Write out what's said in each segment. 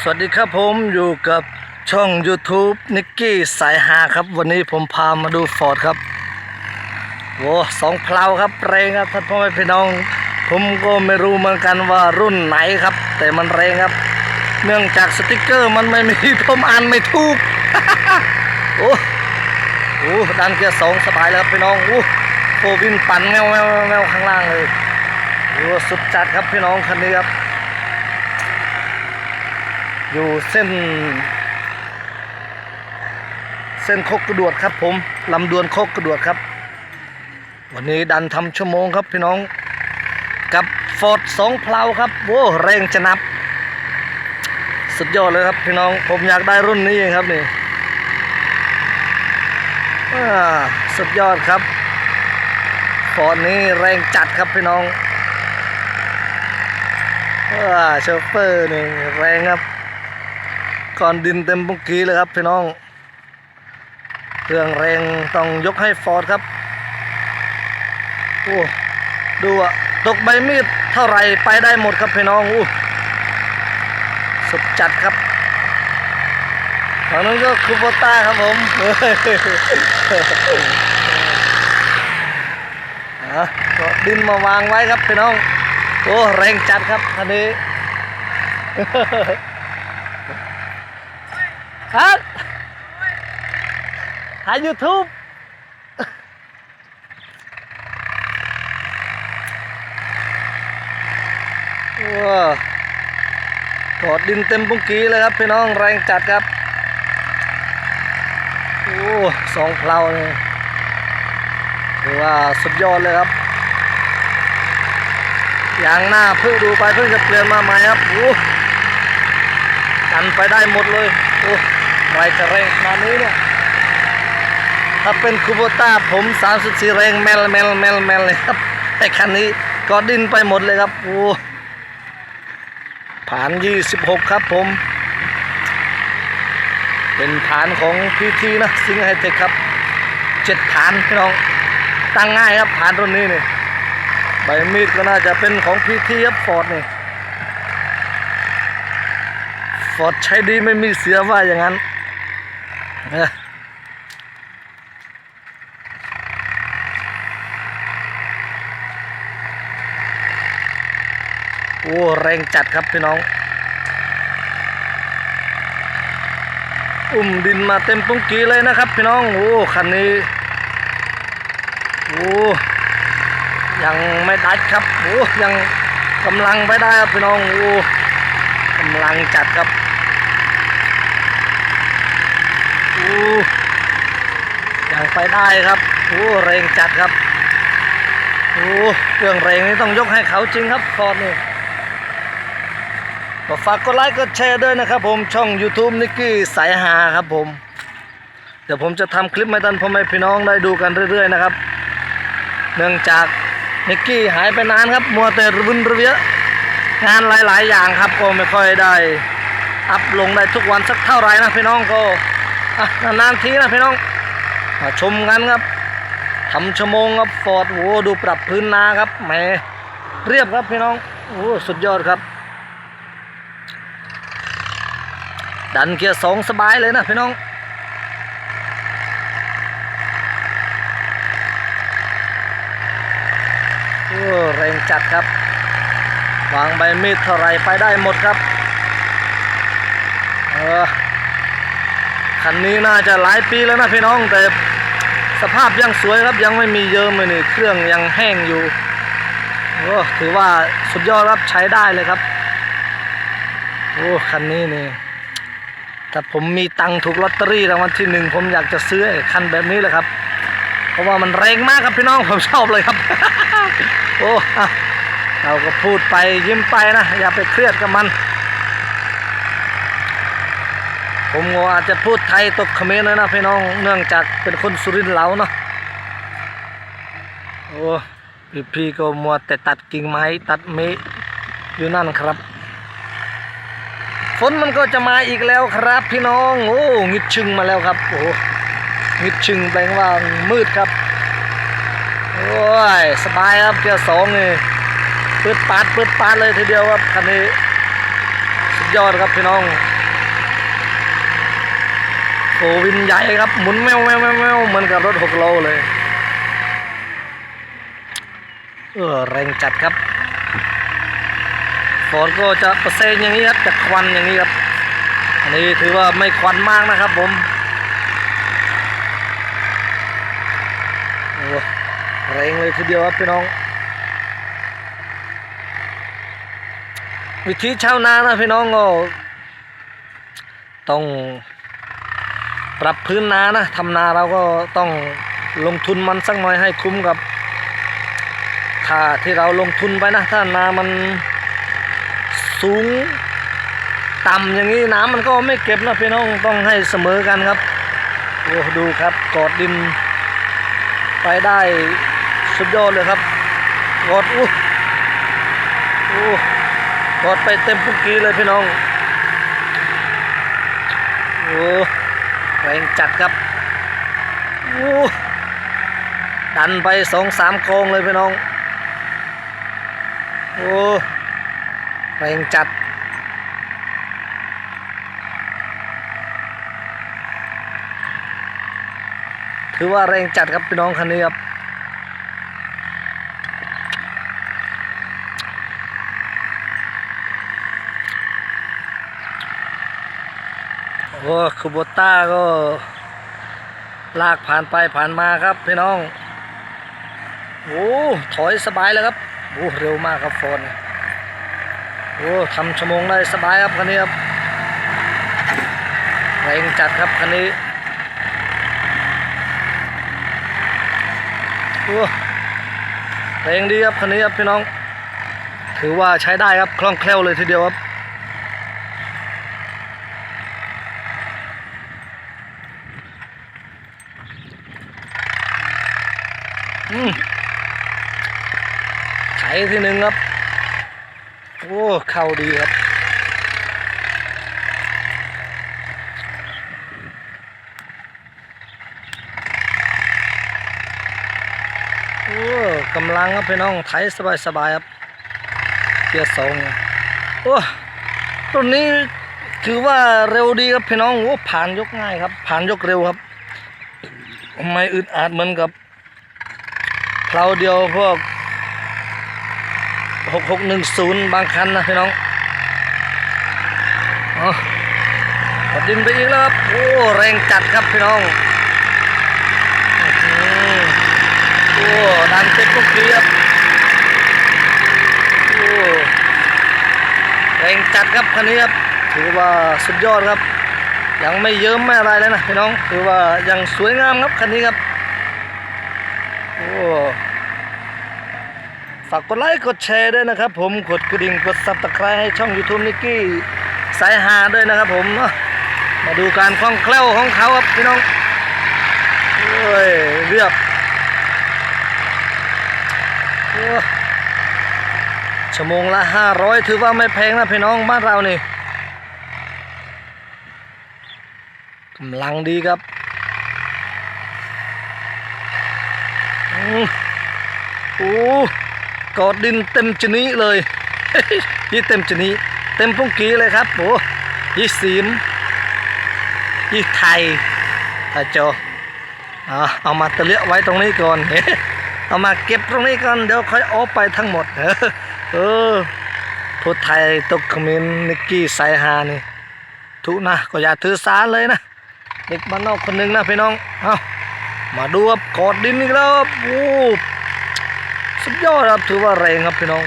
สวัสดีครับผมอยู่กับช่อง YouTube นิกกี้สายหาครับ วันนี้ผมพามาดูฟอร์ดครับโว้สองเพลาครับแรงครับท่านพ่อแม่พี่น้อง ผมก็ไม่รู้เหมือนกันว่ารุ่นไหนครับ แต่มันแรงครับ เนื่องจากสติกเกอร์มันไม่มีผมอ่านไม่ถูกโอ้โหดันเกียร์สองสบายแล้วครับพี่น้องโอ้โฟวินปั่นแมวแมวแมวข้างล่างเลยโอ้สุดจัดครับพี่น้องคันนี้ครับ อยู่เส้น เส้นโคกกระดวดครับ ผมลำดวนโคกกระดวดครับ วันนี้ดันทำชั่วโมงครับพี่น้อง กับฟอร์ดสองเพลาครับโว้แรงจะนับ สุดยอดเลยครับพี่น้องผมอยากได้รุ่นนี้เองครับนี่สุดยอดครับฟอร์ดนี้แรงจัดครับพี่น้องว้าโชเฟอร์นี่แรงครับ ก่อนดินเต็มปุกกี้เลยครับพี่น้อง เครื่องแรงต้องยกให้ฟอร์ดครับ โอ้ดูอะตกใบมีดเท่าไรไปได้หมดครับพี่น้องอู้สุดจัดครับฝั่งนั้นก็คูโบต้าครับผมเฮ้ยอะก็ดินมาวางไว้ครับพี่น้อง โอ้แรงจัดครับคันนี้ ฮะถ่ายยูทูบว้ากอดดินเต็มปุ้งกี้เลยครับ พี่น้องแรงจัดครับ โอ้สองเพลาเนี่ยถือว่าสุดยอดเลยครับยางหน้าเพิ่งดูไปเพิ่งจะเปลี่ยนมาใหม่ครับโอ้กันไปได้หมดเลยโอ้ ไรจะแรงขนาดนี้เนี่ย ถ้าเป็นคูโบต้าผม34แรงแมลแมลแมลแมลเลยครับ แต่คันนี้ก็ดิ้นไปหมดเลยครับ โอ้ฐาน 26 ครับผม เป็นฐานของพีทีนะซิงไฮเทคครับเจ็ดฐานพี่น้อง ตั้งง่ายครับฐานรุ่นนี้นี่ใบมีดก็น่าจะเป็นของพีทีครับฟอร์ดนี่ฟอร์ดใช้ดีไม่มีเสียว่าอย่างนั้น โอ้แรงจัดครับพี่น้อง อุ้มดินมาเต็มปุ้งกีเลยนะครับ พี่น้อง โอ้คันนี้ โอ้ยังไม่ดัดครับ โอ้ยังกำลังไปได้ครับพี่น้อง โอ้กำลังจัดครับ โอ้ยังไปได้ครับโอ้แรงจัดครับโอ้เครื่องแรงนี้ต้องยกให้เขาจริงครับฟอร์ดนี่ก็ฝากกดไลค์กดแชร์ด้วยนะครับผมช่อง YouTube นิกกี้สายหาครับผม เดี๋ยวผมจะทำคลิปให้ท่านพ่อแม่พี่น้องได้ดูกันเรื่อย ๆ นะครับ เนื่องจากนิกกี้หายไปนานครับ มัวแต่ระบุนระเวียงานหลาย ๆ อย่างครับก็ไม่ค่อยได้ อัพลงได้ทุกวันสักเท่าไหร่นะพี่น้องก็ นานทีนะพี่น้องมาชมกันครับทำชั่วโมงครับฟอร์ดโอ้ดูปรับพื้นนาครับแหมเรียบครับพี่น้องโอ้สุดยอดครับ ดันเกียร์สองสบายเลยนะพี่น้องโอ้แรงจัดครับ วางใบมีดเท่าไรไปได้หมดครับ เออ คันนี้น่าจะหลายปีแล้วนะพี่น้องแต่สภาพยังสวยครับยังไม่มีเยิ้มเลยนี่เครื่องยังแห้งอยู่โอ้ถือว่าสุดยอดครับใช้ได้เลยครับโอ้คันนี้นี่ถ้าผมมีตังค์ถูกลอตเตอรี่รางวัลที่หนึ่งผมอยากจะซื้อคันแบบนี้เลยครับ เพราะว่ามันแรงมากครับพี่น้องผมชอบเลยครับ โอ้เราก็พูดไปยิ้มไปนะ อย่าไปเครียดกับมัน ผมก็อาจจะพูดไทยตกเขมรเลยนะพี่น้องเนื่องจากเป็นคนสุรินทร์เหลาเนาะโอ้พี่พี่ก็มัวแต่ตัดกิ่งไม้ตัดเมฆอยู่นั่นครับ ฝนมันก็จะมาอีกแล้วครับ พี่น้องโอ้งิดชึงมาแล้วครับโอ้งิดชึงแปลว่ามืดครับโอ้ยสบายครับเกียร์สองนี่ปืดปาดปืดปาดเลยทีเดียวครับคันนี้สุดยอดครับพี่น้อง โฟวินใหญ่ครับหมุนแมวแมวแมวแมวเหมือนกับรถหกล้อเลยเออแรงจัดครับฟอร์ดก็จะประเซนอย่างนี้ครับจะควันอย่างนี้ครับ อันนี้ถือว่าไม่ควันมากนะครับผมโอ้แรงเลยทีเดียวครับพี่น้อง วิธีชาวนานะพี่น้องก็ต้อง ปรับพื้นนานะทำนาเราก็ต้องลงทุนมันสักหน่อยให้คุ้มกับค่าที่เราลงทุนไปนะ ถ้านามันสูงต่ำอย่างนี้น้ำมันก็ไม่เก็บนะพี่น้องต้องให้เสมอกันครับโอ้ดูครับกอดดิน ไปได้สุดยอดเลยครับกอดอู้อู้กอดไปเต็มปุกกี้เลยพี่น้องโอ้ แรงจัดครับดันไปสองสามกองเลยพี่น้อง โอ้แรงจัด ถือว่าแรงจัดครับพี่น้องคันนี้ครับ โอ้คูโบต้าก็ ลากผ่านไปผ่านมาครับพี่น้องโอ้ถอยสบายเลยครับโอ้เร็วมากครับโฟนโอ้ทำชั่วโมงได้สบายครับคันนี้ครับแรงจัดครับคันนี้โอ้แรงดีครับคันนี้ครับพี่น้อง ถือว่าใช้ได้ครับคล่องแคล่วเลยทีเดียวครับ ไถทีหนึ่งครับ โอ้ เข้าดีครับ โอ้กำลังครับพี่น้องไถสบายสบายๆครับเกียร์สองโอ้รุ่นนี้ถือว่าเร็วดีครับพี่น้องโอ้ผ่านยกง่ายครับ ผ่านยกเร็วครับไม่อึดอัดเหมือนกับ คราเดียวพวกหกหกหนึ่งศูนย์บางคันนะพี่น้องอ๋อกดดินไปอีกแล้วครับ โอ้แรงจัดครับพี่น้องอื้อหือโอ้ดันเต็มทุกทีครับโอ้แรงจัดครับคันนี้ครับ ถือว่าสุดยอดครับ ยังไม่เยิ้มไม่อะไรเลยนะพี่น้อง ถือว่ายังสวยงามครับคันนี้ครับ โอ้ ฝากกดไลค์กดแชร์ด้วยนะครับ ผมกดกระดิ่งกดซับสไครต์ให้ช่อง YouTube นิกกี้สายหาด้วยนะครับ ผมมาดูการคล่องแคล่วของเขาครับพี่น้องโอ้ยเรียบชั่วโมงละ500ถือว่าไม่แพงนะพี่น้องบ้านเรานี่กำลังดีครับอืมโอ้ กอดดินเต็มชนิเลย ยี่เต็มชนิเต็มพุ่งกีเลยครับโอ้ยี่สีมยี่ไทยตาโจเอาเอามาตะเลียไว้ตรงนี้ก่อนเอามาเก็บตรงนี้ก่อนเดี๋ยวค่อยเอาไปทั้งหมดเออพูดไทยตกขมินนิกกี้ไซฮานี่ทุนะก็อย่าถือสาเลยนะเด็กบ้านนอกคนหนึ่งนะพี่น้องเอามาดูครับกอดดินอีกแล้วครับโอ้ สุดยอดครับถือว่าแรงครับพี่น้อง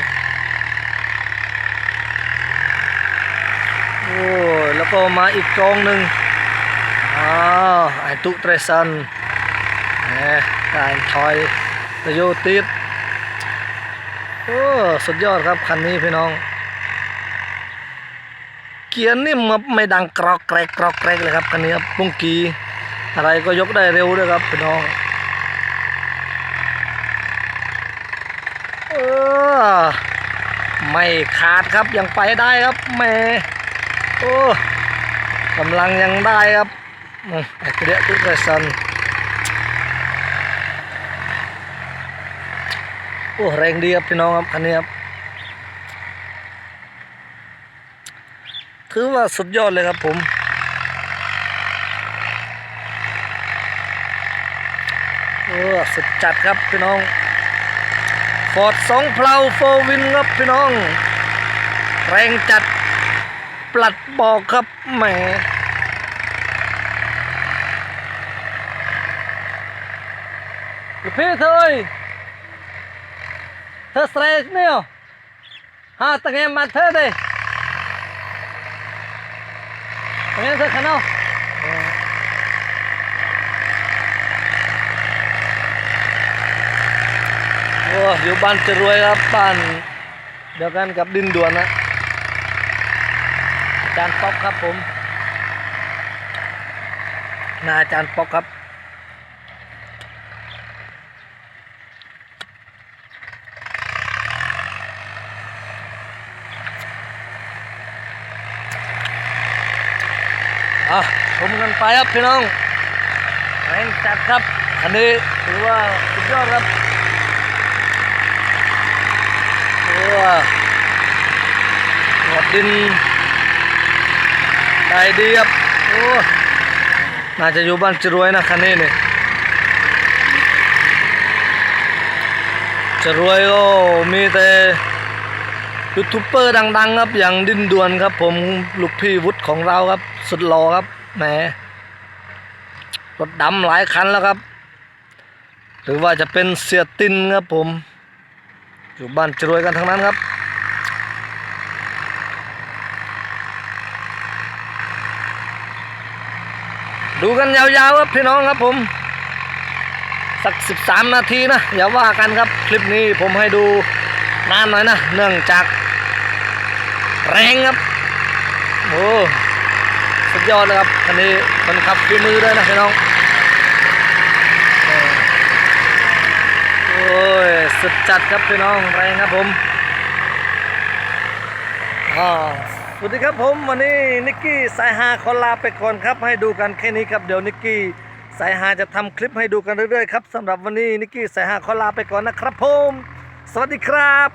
โอ้แล้วก็มาอีกกองหนึ่งอ้าวไอตุเตรซันแหมการถอยตโยติดโอ้สุดยอดครับคันนี้พี่น้อง เกียร์นิ่มครับไม่ดังกรอกแกรกกรอกแกรกเลยครับคันนี้ครับปุ้งกีอะไรก็ยกได้เร็วด้วยครับพี่น้อง อไม่ขาดครับยังไปได้ครับแม่โอ้กำลังยังได้ครับแอเดียตุกเรซันโอ้แรงดีครับพี่น้องครับคันนี้ครับถือว่าสุดยอดเลยครับผม โอ้สุดจัดครับพี่น้อง ฟอร์ดสองเพลาโฟวินครับพี่น้อง แรงจัดปลัดบอกครับแหมลูกพี่เธอเอ้ยเธอสเตรกเนี่ยฮะตั้งไงมาเธอเด้ตั้งไงเธอขันเอา อ้อยู่บ้านจะรวยครับบ้านเดียวกันกับดินด่วนนะอาจารย์ป๊อกครับผมนาอาจารย์ป๊อกครับอะชมกันไปครับพี่น้องแรงจัดครับอันนี้ถือว่าสุดยอดครับ โอ้หอดดินได้ดีครับโอ้น่าจะอยู่บ้านจรวยนะคันนี้เนี่ยจรวยก็มีแต่ยูทูบเบอร์ดัง ๆ ครับอย่างดินดวนครับ ผมลูกพี่วุฒิของเราครับ สุดหล่อครับแหมรถดำหลายคันแล้วครับ หรือว่าจะเป็นเสียตินครับผม อยู่บ้านจรวยกันทั้งนั้นครับ ดูกันยาวๆครับพี่น้องครับผม สักสิบสามนาทีนะอย่าว่ากันครับคลิปนี้ผมให้ดูนานหน่อยนะ เนื่องจากแรงครับ โอ้สุดยอดเลยครับคันนี้คนขับฝีมือด้วยนะพี่น้อง โอ้ย สุดจัดครับพี่น้องแรงครับผมอ่าสวัสดีครับผมวันนี้นิกกี้สายฮาขอลาไปก่อนครับ ให้ดูกันแค่นี้ครับเดี๋ยวนิกกี้สายฮาจะทำคลิปให้ดูกันเรื่อยๆครับสำหรับวันนี้นิกกี้สายฮาขอลาไปก่อนนะครับผม สวัสดีครับ